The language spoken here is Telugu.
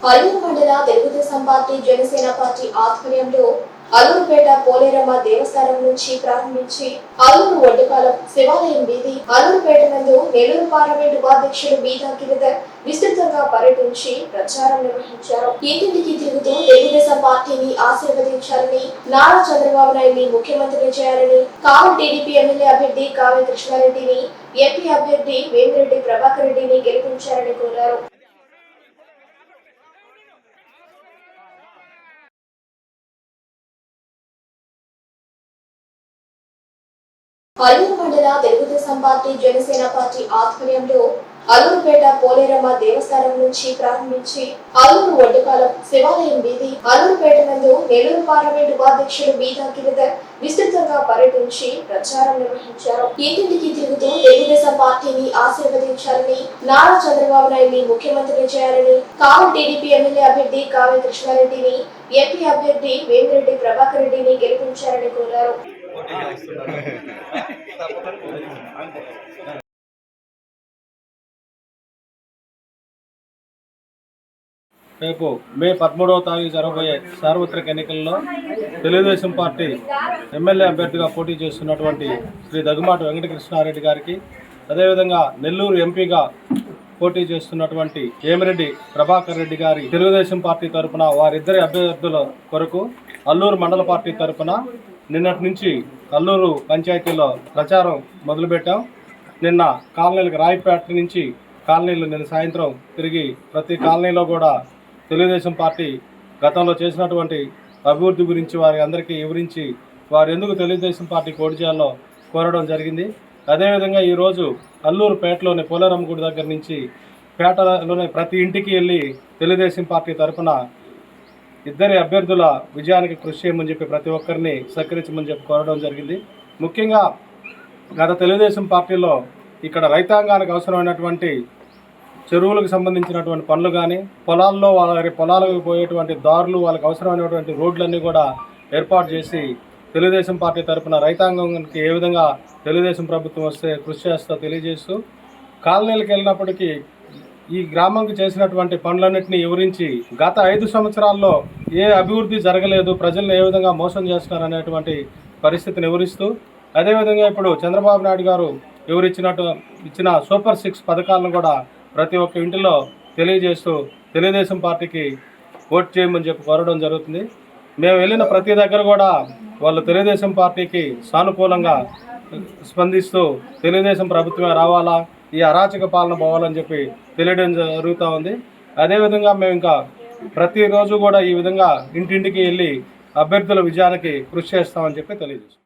అల్లూరు మండల తెలుగుదేశం పార్టీ జనసేన పార్టీ ఆధ్వర్యంలో అల్లూరుపేట పోలేరమ్మ దేవస్థానం నుంచి ప్రారంభించి అల్లూరు ఒడ్డుపాలెం శివాలయం వీధి అల్లూరుపేట నందు నెల్లూరు పార్లమెంట్ ఉపాధ్యక్షుడు బీదా గిరిధర్ విస్తృతంగా పర్యటించి ప్రచారం నిర్వహించారు. ఇంటింటికి తిరుగుతూ తెలుగుదేశం పార్టీని ఆశీర్వదించాలని నారా చంద్రబాబు నాయుడిని ముఖ్యమంత్రిని చేయాలని కావు టీడీపీ ఎమ్మెల్యే అభ్యర్థి కావ్య కృష్ణారెడ్డిని ఎంపీ అభ్యర్థి వేమిరెడ్డి ప్రభాకర్ రెడ్డిని గెలిపించారని కోరారు. అల్లూరు మండల తెలుగుదేశం పార్టీ జనసేన పార్టీ ఆధ్వర్యంలో అల్లూరుపేట పోలేరమ్మ దేవస్థానం నుంచి ప్రారంభించి అల్లూరు ఒడ్డుపాలెం శివాలయం వీధి అల్లూరుపేట నందు నెల్లూరు పార్లమెంట్ ఉపాధ్యక్షుడు బీదా గిరిధర్ విస్తృతంగా పర్యటించి ప్రచారం నిర్వహించారు. ఇంటింటికి తిరుగుతూ తెలుగుదేశం పార్టీని ఆశీర్వదించాలని నారా చంద్రబాబు నాయుడిని ముఖ్యమంత్రిని చేయాలని కావు టీడీపీ ఎమ్మెల్యే అభ్యర్థి కావ్య కృష్ణారెడ్డిని ఎంపీ అభ్యర్థి వేమిరెడ్డి ప్రభాకర్ రెడ్డిని గెలిపించారని కోరారు. రేపు మే పదమూడవ తారీఖు జరగబోయే సార్వత్రిక ఎన్నికల్లో తెలుగుదేశం పార్టీ ఎమ్మెల్యే అభ్యర్థిగా పోటీ చేస్తున్నటువంటి శ్రీ దగ్గుమాటి వెంకటకృష్ణారెడ్డి గారికి అదేవిధంగా నెల్లూరు ఎంపీగా పోటీ చేస్తున్నటువంటి ఏమిరెడ్డి ప్రభాకర్ రెడ్డి గారి తెలుగుదేశం పార్టీ తరపున వారిద్దరి అభ్యర్థుల కొరకు అల్లూరు మండల పార్టీ తరపున నిన్నటి నుంచి కల్లూరు పంచాయతీలో ప్రచారం మొదలుపెట్టాం. నిన్న కాలనీలకు రాయపేట నుంచి కాలనీలు నిన్న సాయంత్రం తిరిగి ప్రతి కాలనీలో కూడా తెలుగుదేశం పార్టీ గతంలో చేసినటువంటి అభివృద్ధి గురించి వారి అందరికీ వివరించి వారు ఎందుకు తెలుగుదేశం పార్టీ పోటీ చేయాలో కోరడం జరిగింది. అదేవిధంగా ఈరోజు అల్లూరు పేటలోని పోలేరమ్మ గుడి దగ్గర నుంచి పేటలోని ప్రతి ఇంటికి వెళ్ళి తెలుగుదేశం పార్టీ తరఫున ఇద్దరి అభ్యర్థుల విజయానికి కృషి చేయమని చెప్పి ప్రతి ఒక్కరిని సహకరించమని చెప్పి కోరడం జరిగింది. ముఖ్యంగా గత తెలుగుదేశం పార్టీలో ఇక్కడ రైతాంగానికి అవసరమైనటువంటి చెరువులకు సంబంధించినటువంటి పనులు కానీ పొలాల్లో వారి పొలాలకు పోయేటువంటి దారులు వాళ్ళకి అవసరమైనటువంటి రోడ్లన్నీ కూడా ఏర్పాటు చేసి తెలుగుదేశం పార్టీ తరపున రైతాంగానికి ఏ విధంగా తెలుగుదేశం ప్రభుత్వం వస్తే కృషి చేస్తా తెలియజేస్తూ కాలనీలకు వెళ్ళినప్పటికీ ఈ గ్రామంకి చేసినటువంటి పనులన్నింటినీ వివరించి గత ఐదు సంవత్సరాల్లో ఏ అభివృద్ధి జరగలేదు ప్రజలను ఏ విధంగా మోసం చేస్తున్నారు అనేటువంటి పరిస్థితిని వివరిస్తూ అదేవిధంగా ఇప్పుడు చంద్రబాబు నాయుడు గారు వివరించినట్టు ఇచ్చిన సూపర్ సిక్స్ పథకాలను కూడా ప్రతి ఒక్క ఇంటిలో తెలియజేస్తూ తెలుగుదేశం పార్టీకి ఓట్ చేయమని చెప్పి కోరడం జరుగుతుంది. మేము వెళ్ళిన ప్రతి దగ్గర కూడా వాళ్ళు తెలుగుదేశం పార్టీకి సానుకూలంగా స్పందిస్తూ తెలుగుదేశం ప్రభుత్వమే రావాలా ఈ అరాచక పాలన పోవాలని చెప్పి తెలియడం జరుగుతూ ఉంది. అదేవిధంగా మేము ఇంకా ప్రతిరోజు కూడా ఈ విధంగా ఇంటింటికి వెళ్ళి అభ్యర్థుల విజయానికి కృషి చేస్తామని చెప్పి తెలియజేస్తాం